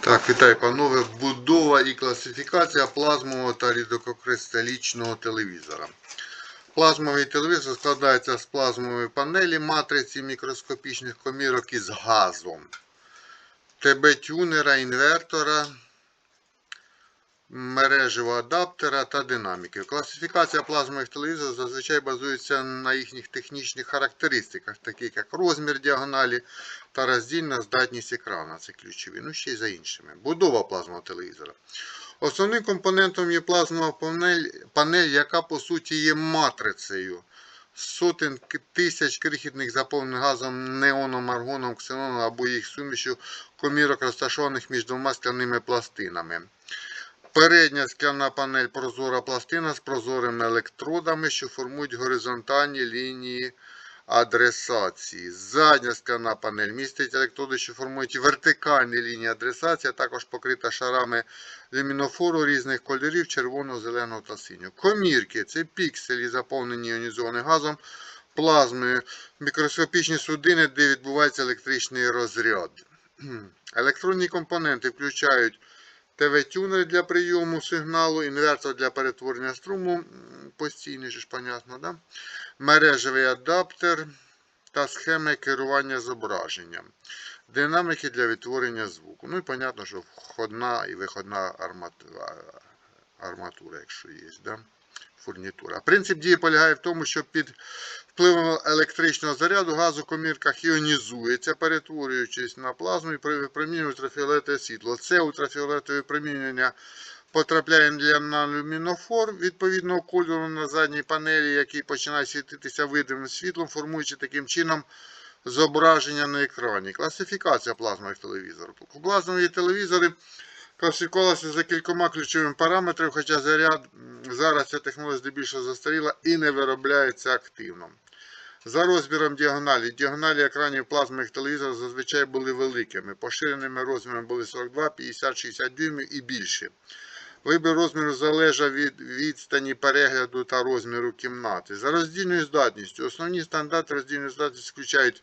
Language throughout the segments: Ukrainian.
Так, вітаю, панове. Будова і класифікація плазмового та рідококристалічного телевізора. Плазмовий телевізор складається з плазмової панелі, матриці мікроскопічних комірок із газом, ТБ-тюнера, інвертора, мережевого адаптера та динаміки. Класифікація плазмових телевізорів зазвичай базується на їхніх технічних характеристиках, таких як розмір діагоналі та роздільна здатність екрана. Це ключові. Ну ще й за іншими. Будова плазмового телевізора. Основним компонентом є плазмова панель, панель, яка по суті є матрицею. Сотень тисяч крихітних заповнених газом, неоном, аргоном, ксеноном або їх сумішю комірок, розташованих між двома скляними пластинами. Передня скляна панель прозора пластина з прозорими електродами, що формують горизонтальні лінії адресації. Задня скляна панель містить електроди, що формують вертикальні лінії адресації, а також покрита шарами люмінофору різних кольорів червоного, зеленого та синього. Комірки це пікселі, заповнені іонізованим газом, плазмою, мікроскопічні судини, де відбувається електричний розряд. Електронні компоненти включають ТВ-тюнер для прийому сигналу, інвертор для перетворення струму, постійний ж, понятно, да? мережевий адаптер та схеми керування зображенням. Динаміки для відтворення звуку. Ну і понятно, що входна і виходна арматура, арматура якщо є. Да? Фурнітура. Принцип дії полягає в тому, що під впливом електричного заряду газ у комірках іонізується, перетворюючись на плазму і випромінює ультрафіолетове світло. Це ультрафіолетове випромінювання потрапляє на люмінофор відповідного кольору на задній панелі, який починає світитися видимим світлом, формуючи таким чином зображення на екрані. Класифікація плазмових телевізорів. Плазмові телевізори класифікувалися за кількома ключовими параметрами, хоча заряд зараз ця технологія здебільшого застаріла і не виробляється активно. За розміром діагоналі. Діагоналі екранів плазмових телевізорів зазвичай були великими. Поширеними розмірами були 42, 50, 60 дюймів і більше. Вибір розміру залежав від відстані перегляду та розміру кімнати. За роздільною здатністю. Основні стандарти роздільної здатності включають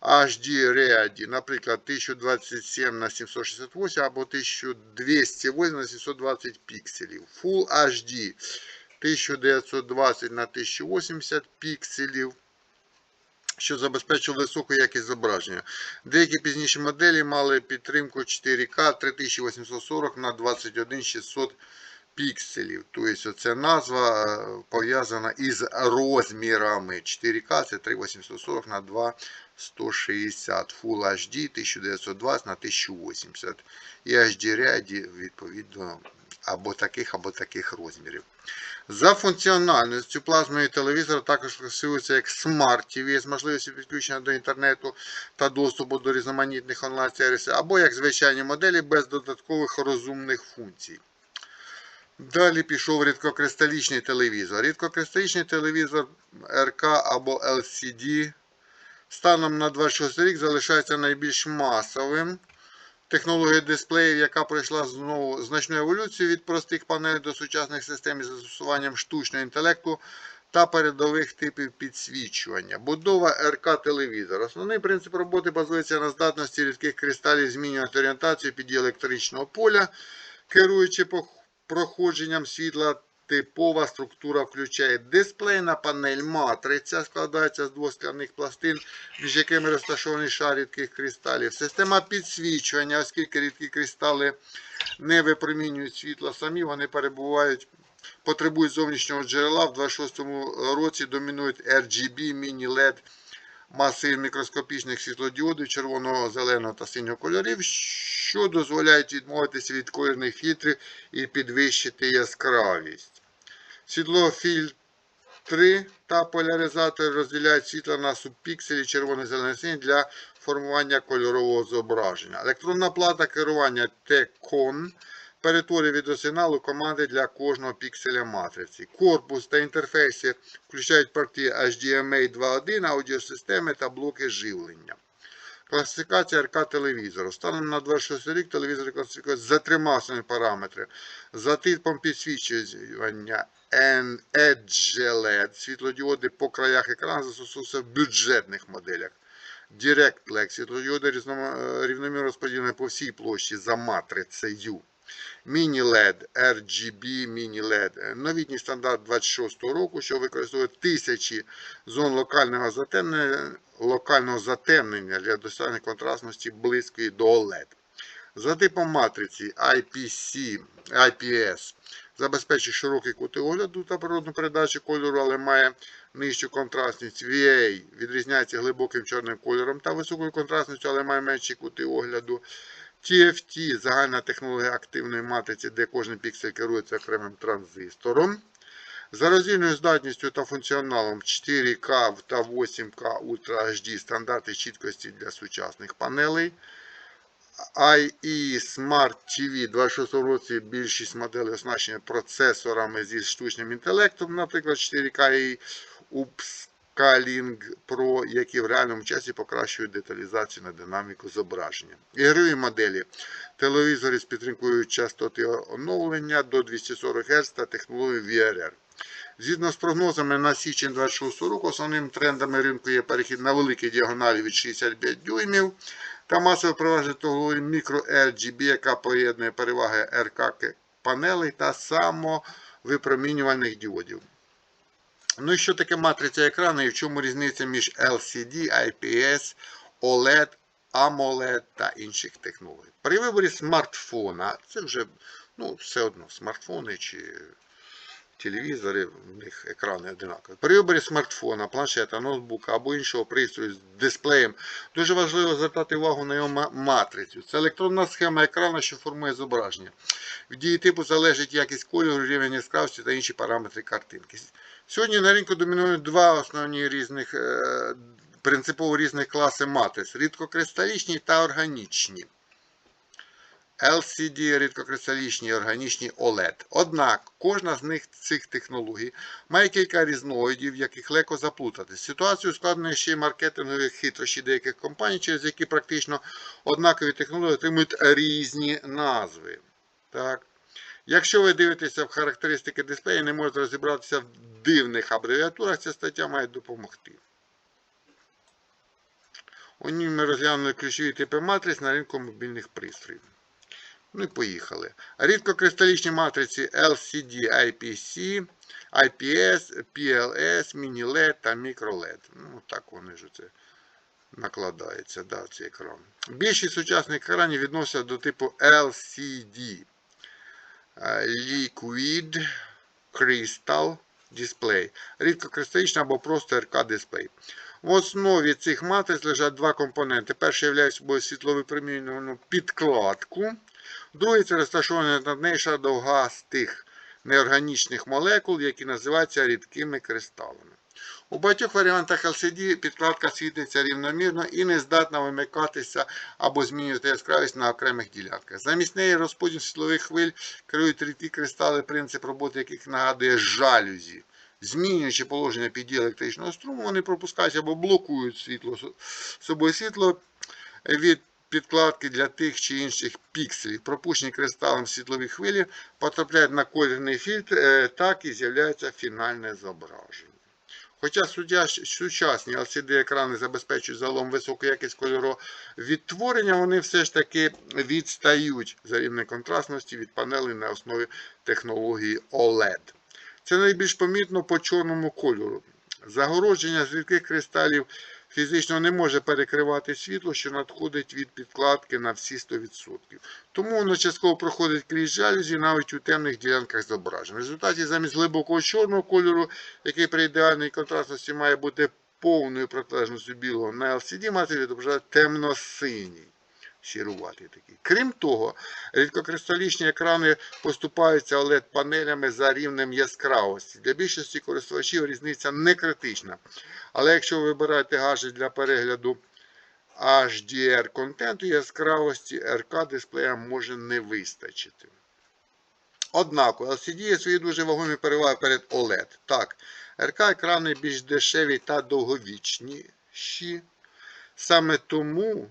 HD Ready, наприклад, 1027 на 768 або 1208 на 720 пікселів. Full HD 1920 на 1080 пікселів, що забезпечує високу якість зображення. Деякі пізніші моделі мали підтримку 4К 3840 на 21600 пікселів. Тобто це назва е, пов'язана із розмірами. 4К це 3840 на 2160 Full HD 1920 на 1080 і HD Ready відповідно або таких, або таких розмірів. За функціональністю плазмовий телевізор також класифікується як Smart TV з можливістю підключення до інтернету та доступу до різноманітних онлайн-сервісів, або як звичайні моделі без додаткових розумних функцій. Далі пішов рідкокристалічний телевізор. Рідкокристалічний телевізор РК або LCD станом на 26 рік залишається найбільш масовим. Технологія дисплеїв, яка пройшла знову значну еволюцію від простих панелей до сучасних систем із застосуванням штучного інтелекту та передових типів підсвічування. Будова РК телевізор. Основний принцип роботи базується на здатності рідких кристалів змінювати орієнтацію під дією електричного поля, керуючи проходженням світла. Типова структура включає дисплейна панель матриця, складається з двох скляних пластин, між якими розташований шар рідких кристалів. Система підсвічування, оскільки рідкі кристали не випромінюють світла самі, вони перебувають, потребують зовнішнього джерела. В 26-му році домінують RGB, міні-LED, маси мікроскопічних світлодіодів червоного, зеленого та синього кольорів, що дозволяють відмовитися від колірних фільтрів і підвищити яскравість. Світлофільтри та поляризатори розділяють світло на субпікселі червоний зелений синій для формування кольорового зображення. Електронна плата керування T-Con перетворює відеосигнал команди для кожного пікселя матриці. Корпус та інтерфейси включають порти HDMI 2.1, аудіосистеми та блоки живлення. Класифікація РК телевізору. Станом на 26 рік телевізор класифікується за трьома основними параметрами. За типом підсвічування Edge LED, світлодіоди по краях екрану застосовуються в бюджетних моделях. DirectPlex, світлодіоди е, рівномірно розподілені по всій площі за матрицею. Міні-LED, RGB, міні-LED. Новітній стандарт 26 року, що використовує тисячі зон локального затемнення, локального затемнення для досягнення контрастності близької до OLED. За типом матриці IPC, IPS забезпечує широкий кути огляду та природну передачу кольору, але має нижчу контрастність. VA відрізняється глибоким чорним кольором та високою контрастністю, але має менші кути огляду. TFT загальна технологія активної матриці, де кожен піксель керується окремим транзистором. За роздільною здатністю та функціоналом 4К та 8К Ultra HD стандарти чіткості для сучасних панелей. IE Smart TV 26 році більшість моделей оснащені процесорами зі штучним інтелектом, наприклад, 4K і Upscaling Pro, які в реальному часі покращують деталізацію на динаміку зображення. Ігрові моделі. Телевізори з підтримкою частоти оновлення до 240 Гц та технологію VRR. Згідно з прогнозами на січень 26 року, основними трендами ринку є перехід на великі діагоналі від 65 дюймів та масове впровадження технології Micro RGB, яка поєднує переваги РК панелей та самовипромінювальних діодів. Ну і що таке матриця екрану і в чому різниця між LCD, IPS, OLED, AMOLED та інших технологій? При виборі смартфона, це вже ну, все одно смартфони чи телевізори, в них екрани одинакові. При виборі смартфона, планшета, ноутбука або іншого пристрою з дисплеєм дуже важливо звертати увагу на його матрицю. Це електронна схема екрану, що формує зображення. Від її типу залежить якість кольору, рівень яскравості та інші параметри картинки. Сьогодні на ринку домінують два основні різних, е, принципово різних класи матриць: рідкокристалічні та органічні. LCD, рідкокристалічні органічні OLED. Однак кожна з них цих технологій має кілька різновидів, яких легко заплутати. Ситуацію ускладнює ще й маркетингові хитрощі деяких компаній, через які практично однакові технології отримують різні назви. Так. Якщо ви дивитеся в характеристики дисплею і не можете розібратися в дивних абревіатурах, ця стаття має допомогти. У ній ми розглянули ключові типи матриць на ринку мобільних пристроїв. Ну і поїхали. Рідкокристалічні матриці LCD, IPC, IPS, PLS, Mini-LED та MicroLED. Ну, так вони ж це накладаються, да, цей екран. Більшість сучасних екранів відносяться до типу LCD. Е, Liquid Crystal Display. Рідкокристалічний або просто РК дисплей. В основі цих матриць лежать два компоненти. Перший являє собою світловипромінювану підкладку. Другий це розташований над нею шар довгастих неорганічних молекул, які називаються рідкими кристалами. У багатьох варіантах LCD підкладка світиться рівномірно і не здатна вимикатися або змінювати яскравість на окремих ділянках. Замість неї розподіл світлових хвиль керують рідкі кристали, принцип роботи яких нагадує жалюзі. Змінюючи положення під електричного струму, вони пропускають або блокують світло собою світло від підкладки для тих чи інших пікселів. Пропущені кристалом світлові хвилі потрапляють на колірний фільтр, е, так і з'являється фінальне зображення. Хоча сучасні LCD-екрани забезпечують загалом високу якість кольоровідтворення, вони все ж таки відстають за рівнем контрастності від панелей на основі технології OLED. Це найбільш помітно по чорному кольору. Загородження з рідких кристалів фізично не може перекривати світло, що надходить від підкладки на всі 100%. Тому воно частково проходить крізь жалюзі навіть у темних ділянках зображень. В результаті замість глибокого чорного кольору, який при ідеальній контрастності має бути повною протилежністю білого, на LCD матері відображає темно-синій. Сіруватий такий. Крім того, рідкокристалічні екрани поступаються OLED-панелями за рівнем яскравості. Для більшості користувачів різниця не критична. Але якщо ви вибираєте гаджет для перегляду HDR контенту, яскравості RK дисплея може не вистачити. Однак LCD є свої дуже вагомі переваги перед OLED. Так, RK екрани більш дешеві та довговічніші. Саме тому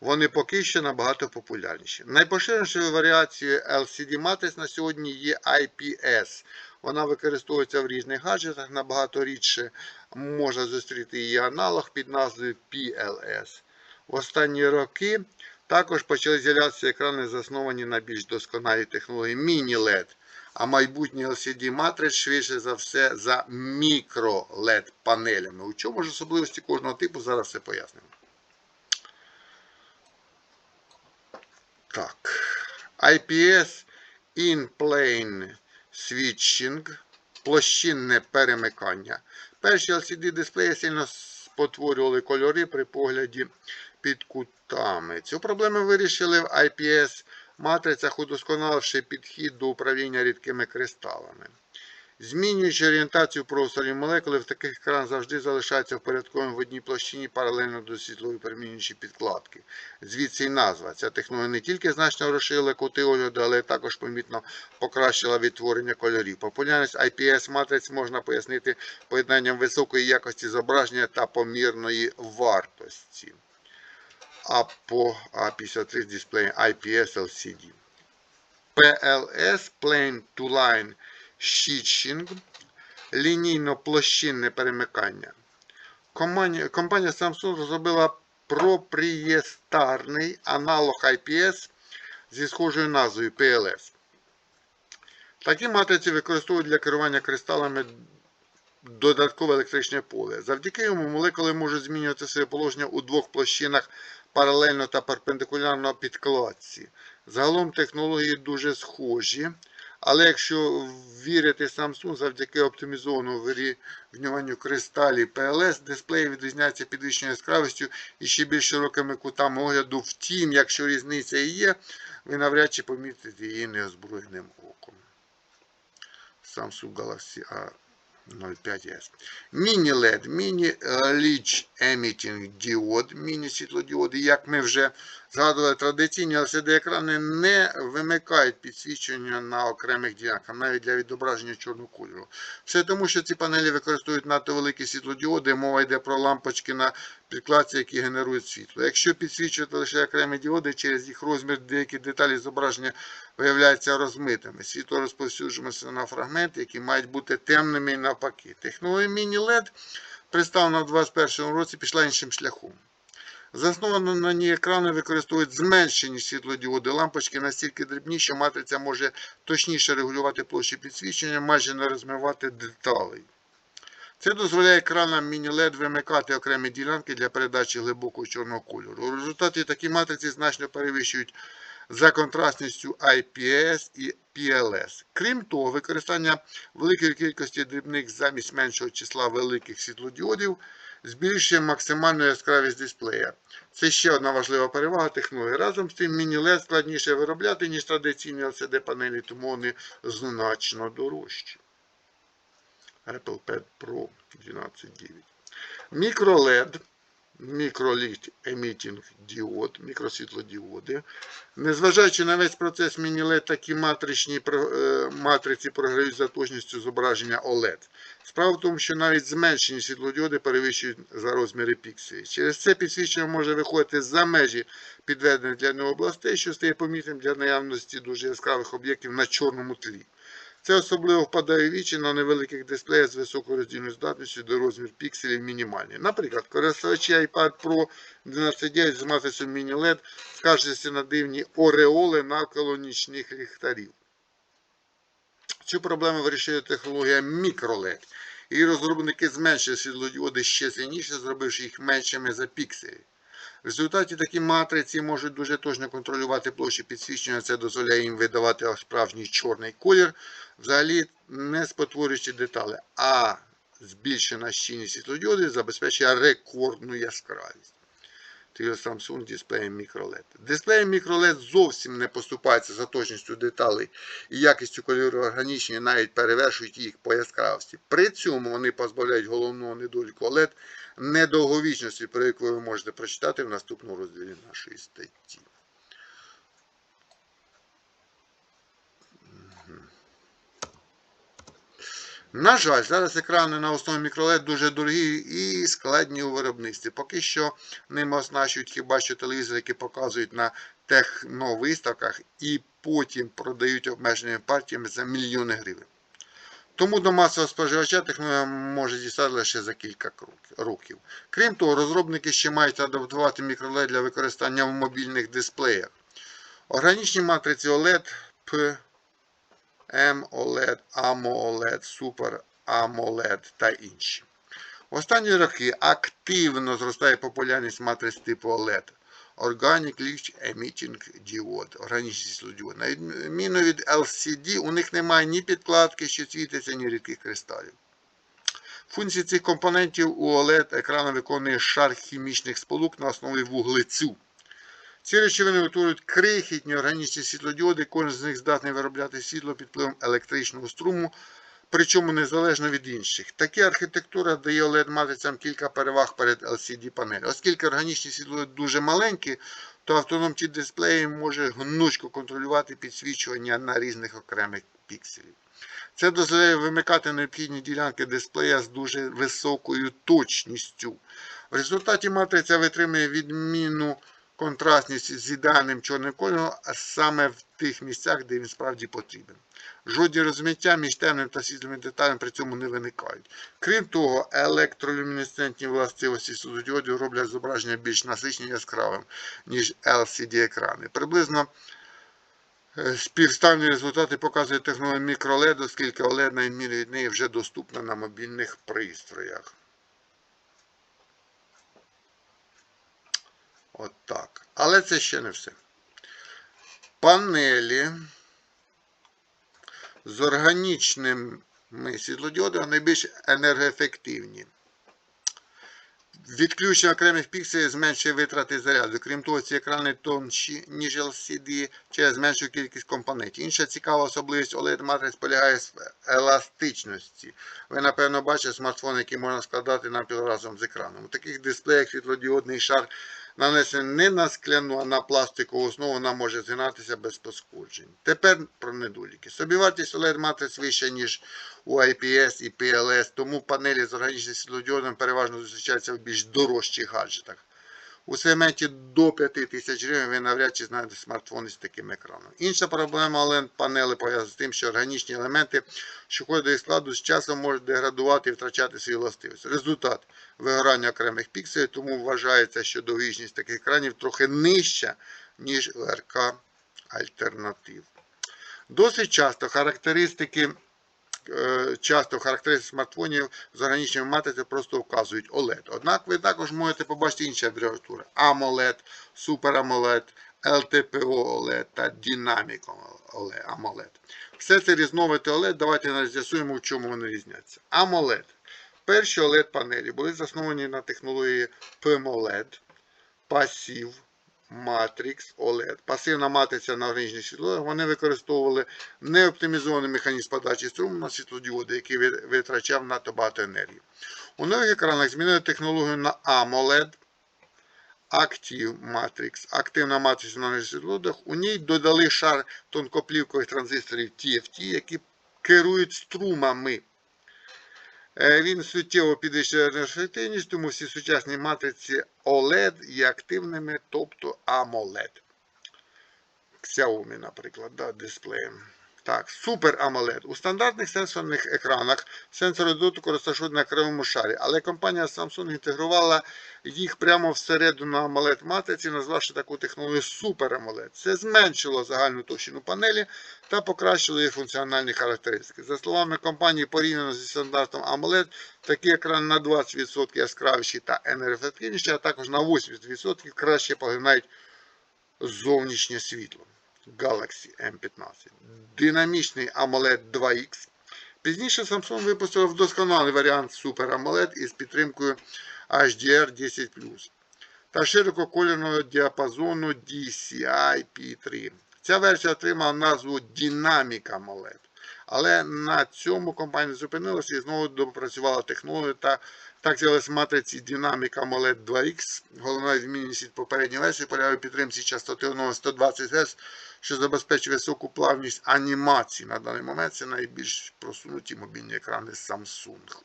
вони поки що набагато популярніші. Найпоширенішою варіацією LCD матриць на сьогодні є IPS. Вона використовується в різних гаджетах, набагато рідше можна зустріти її аналог під назвою PLS. В останні роки також почали з'являтися екрани, засновані на більш досконалій технології Mini-LED, а майбутній LCD матрix швидше за все за мікро-LED панелями. У чому ж особливості кожного типу, зараз все пояснимо. Так. IPS In-Plane Switching, площинне перемикання. Перші LCD дисплеї сильно спотворювали кольори при погляді під кутами. Цю проблему вирішили в IPS матрицях, удосконаливши підхід до управління рідкими кристалами. Змінюючи орієнтацію в просторі молекули, в таких екранах завжди залишаються впорядковані в одній площині паралельно до світлової перемінюючої підкладки. Звідси й назва. Ця технологія не тільки значно розширила кути огляду, але також помітно покращила відтворення кольорів. Популярність IPS матриць можна пояснити поєднанням високої якості зображення та помірної вартості. А по A53 дисплеї IPS LCD. PLS Plane to Line Switching лінійно-площинне перемикання. Компанія, Samsung розробила проприєстарний аналог IPS зі схожою назвою PLS. Такі матриці використовують для керування кристалами додаткове електричне поле. Завдяки йому молекули можуть змінювати своє положення у двох площинах паралельно та перпендикулярно підкладці. Загалом технології дуже схожі. Але якщо вірити Samsung, завдяки оптимізованому вирівнюванню кристалів PLS, дисплей відрізняється підвищеною яскравістю і ще більш широкими кутами огляду. Втім, якщо різниця є, ви навряд чи помітите її неозброєним оком. Samsung Galaxy A05S. Міні-LED, міні-Leach Emitting Diode, міні-світлодіоди, як ми вже згадували, традиційні LCD-екрани не вимикають підсвічення на окремих ділянках, навіть для відображення чорного кольору. Все тому, що ці панелі використовують надто великі світлодіоди, мова йде про лампочки на підкладці, які генерують світло. Якщо підсвічувати лише окремі діоди, через їх розмір деякі деталі зображення виявляються розмитими. Світло розповсюджується на фрагменти, які мають бути темними і навпаки. Технологія міні-LED представлена в 2021 році пішла іншим шляхом. Засновано на ній екрани використовують зменшені світлодіоди лампочки настільки дрібні, що матриця може точніше регулювати площу підсвічення, майже не розмивати деталей. Це дозволяє екранам міні-LED вимикати окремі ділянки для передачі глибокого чорного кольору. У результаті такі матриці значно перевищують за контрастністю IPS і PLS. Крім того, використання великої кількості дрібних замість меншого числа великих світлодіодів збільшує максимальну яскравість дисплея. Це ще одна важлива перевага технології. Разом з тим, міні-LED складніше виробляти, ніж традиційні LCD-панелі, тому вони значно дорожчі. Apple Pad Pro 12.9. MicroLED Emitting діод, мікросвітлодіоди. Незважаючи на весь процес міні-LED, такі матричні е, матриці програють за точністю зображення OLED. Справа в тому, що навіть зменшені світлодіоди перевищують за розміри пікселів. Через це підсвічення може виходити за межі підведених для нього областей, що стає помітним для наявності дуже яскравих об'єктів на чорному тлі. Це особливо впадає в вічі на невеликих дисплеях з високою роздільною здатністю, де розмір пікселів мінімальний. Наприклад, користувачі iPad Pro 12.9 з матрицею Mini-LED скаржаться на дивні ореоли навколо нічних ліхтарів. Цю проблему вирішує технологія MicroLED. Її розробники зменшили світлодіоди ще сильніше, зробивши їх меншими за пікселі. В результаті такі матриці можуть дуже точно контролювати площі підсвічення, це дозволяє їм видавати справжній чорний колір, взагалі не спотворюючи деталі. А збільшена щільність світлодіоди забезпечує рекордну яскравість. Samsung дисплеєм MicroLED. Дисплеєм MicroLED зовсім не поступається за точністю деталей і якістю кольору органічні, навіть перевершують їх по яскравості. При цьому вони позбавляють головного недоліку OLED недовговічності, про яку ви можете прочитати в наступному розділі нашої статті. На жаль, зараз екрани на основі мікролед дуже дорогі і складні у виробництві. Поки що ними оснащують хіба що телевізори, які показують на техновиставках і потім продають обмеженими партіями за мільйони гривень. Тому до масового споживача технологія може дістати лише за кілька років. Крім того, розробники ще мають адаптувати мікролед для використання в мобільних дисплеях. Органічні матриці OLED, P, AMOLED, AMOLED, Super AMOLED та інші. В останні роки активно зростає популярність матриць типу OLED. Organic Licht Emitting Diode, органічні світлодіоди. На відміну від LCD, у них немає ні підкладки, що світиться, ні рідких кристалів. Функції цих компонентів у OLED екрану виконує шар хімічних сполук на основі вуглецю. Ці речовини утворюють крихітні органічні світлодіоди, кожен з них здатний виробляти світло під впливом електричного струму, причому незалежно від інших. Така архітектура дає OLED-матрицям кілька переваг перед LCD-панелі. Оскільки органічні світлодіоди дуже маленькі, то автономні дисплеї може гнучко контролювати підсвічування на різних окремих пікселів. Це дозволяє вимикати необхідні ділянки дисплея з дуже високою точністю. В результаті матриця витримує відмінну контрастність з ідеальним чорним кольором, а саме в тих місцях, де він справді потрібен. Жодні розмиття між темним та світлими деталями при цьому не виникають. Крім того, електролюмінесцентні властивості світлодіодів роблять зображення більш насичним і яскравим, ніж LCD-екрани. Приблизно е, співставні результати показує технологія мікролед, оскільки OLED, на відміну від неї, вже доступна на мобільних пристроях. От так. Але це ще не все. Панелі з органічними світлодіодами найбільш енергоефективні. Відключення окремих пікселів зменшує витрати заряду. Крім того, ці екрани тонші, ніж LCD, через меншу кількість компонентів. Інша цікава особливість OLED-матриць полягає в еластичності. Ви, напевно, бачите смартфон, який можна складати навпіл разом з екраном. У таких дисплеях світлодіодний шар нанесений не на скляну, а на пластикову основу, вона може згинатися без пошкоджень. Тепер про недоліки. Собівартість OLED-матриць вища, ніж у IPS і PLS, тому панелі з органічним світлодіодом переважно зустрічаються в більш дорожчих гаджетах. У сегменті до 5000 гривень ви навряд чи знайдете смартфони з таким екраном. Інша проблема OLED панели пов'язана з тим, що органічні елементи, що входять до складу, з часом можуть деградувати і втрачати свої властивості. Результат вигорання окремих пікселів, тому вважається, що довговічність таких екранів трохи нижча, ніж у РК альтернатив. Досить часто характеристики е, часто характеристики смартфонів з органічними матрицями просто вказують OLED. Однак ви також можете побачити інші абревіатури AMOLED, Super AMOLED, LTPO OLED та Dynamic OLED. AMOLED. Все це різновиди OLED, давайте з'ясуємо, в чому вони різняться. AMOLED. Перші OLED-панелі були засновані на технології PMOLED, Passive, Matrix OLED. Пасивна матриця на органічних світлодіодах. Вони використовували неоптимізований механізм подачі струму на світлодіоди, який витрачав надто багато енергії. У нових екранах змінили технологію на AMOLED, Active Matrix, активна матриця на органічних світлодіодах. У ній додали шар тонкоплівкових транзисторів TFT, які керують струмами. Е, Він суттєво підвищує енергоефективність, тому всі сучасні матриці OLED є активними, тобто AMOLED. Xiaomi, наприклад, да, дисплеєм. Так, Super AMOLED. У стандартних сенсорних екранах сенсори дотику розташовані на кривому шарі, але компанія Samsung інтегрувала їх прямо всередину AMOLED матриці, назвавши таку технологію Super AMOLED. Це зменшило загальну товщину панелі та покращило її функціональні характеристики. За словами компанії, порівняно зі стандартом AMOLED, такий екран на 20% яскравіші та енергоефективніші, а також на 80% краще поглинають зовнішнє світло. Galaxy M15. Динамічний AMOLED 2X. Пізніше Samsung випустив вдосконалий варіант Super AMOLED із підтримкою HDR 10 та ширококольорного діапазону DCI-P3. Ця версія отримала назву Dynamic AMOLED. Але на цьому компанія зупинилася і знову допрацювала технологію та так з'явилися матриці Dynamic AMOLED 2X. Головна відмінність від попередньої версії полягає у підтримці частоти 120 Гц, що забезпечує високу плавність анімації. На даний момент це найбільш просунуті мобільні екрани Samsung.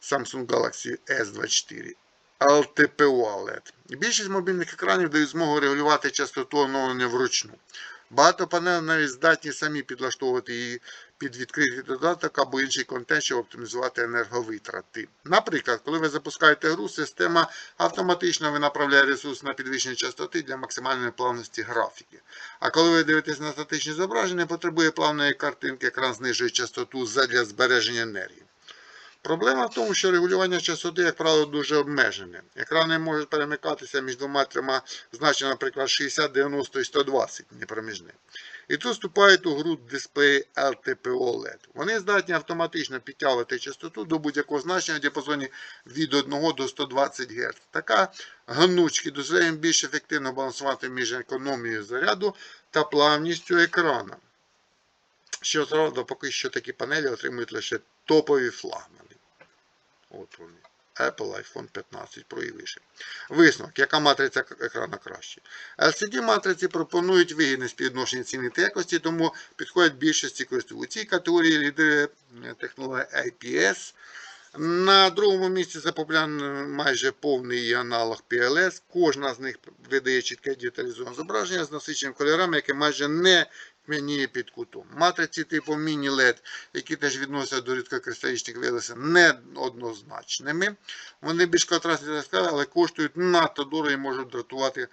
Samsung Galaxy S24. LTPO OLED. Більшість мобільних екранів дають змогу регулювати частоту оновлення вручну. Багато панелей навіть здатні самі підлаштовувати її під відкритий додаток або інший контент, щоб оптимізувати енерговитрати. Наприклад, коли ви запускаєте гру, система автоматично винаправляє ресурс на підвищення частоти для максимальної плавності графіки. А коли ви дивитесь на статичні зображення, потребує плавної картинки, екран знижує частоту для збереження енергії. Проблема в тому, що регулювання частоти, як правило, дуже обмежене. Екрани можуть перемикатися між двома-трьома значеннями, наприклад, 60, 90 і 120, непроміжні. І тут вступають у гру дисплеї LTPO LED. Вони здатні автоматично підтягувати частоту до будь-якого значення в діапазоні від 1 до 120 Гц. Така гнучки дозволяє їм більш ефективно балансувати між економією заряду та плавністю екрана. Щоправда, поки що такі панелі отримують лише топові флагмани. От вони. Apple iPhone 15 Pro і вище. Висновок, яка матриця екрану краще. LCD матриці пропонують вигідне співвідношення ціни та якості, тому підходять більшості користувачів. У цій категорії лідери технологія IPS. На другому місці за популярним майже повний аналог PLS. Кожна з них видає чітке деталізоване зображення з насиченими кольорами, яке майже не тьмяніє під кутом. Матриці типу міні-лед, які теж відносяться до рідкокристалічних виявилися неоднозначними. Вони більш контрастні але коштують надто дорого і можуть дратувати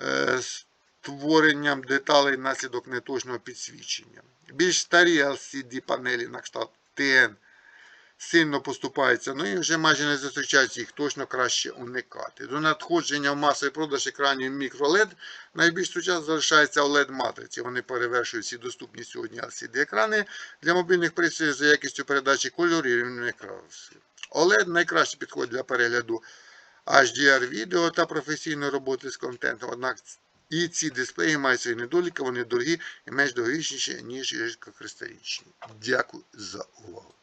е, створенням деталей внаслідок неточного підсвічення. Більш старі LCD панелі на кшталт TN сильно поступаються, ну і вже майже не зустрічаються, їх точно краще уникати. До надходження в масовий продаж екранів мікролед найбільш сучасно залишається oled матриці. Вони перевершують всі доступні сьогодні LCD екрани для мобільних пристроїв за якістю передачі кольору і рівнем яскравості. OLED найкраще підходить для перегляду HDR відео та професійної роботи з контентом. Однак і ці дисплеї мають свої недоліки, вони дорогі і менш довговічніші, ніж рідкокристалічні. Дякую за увагу.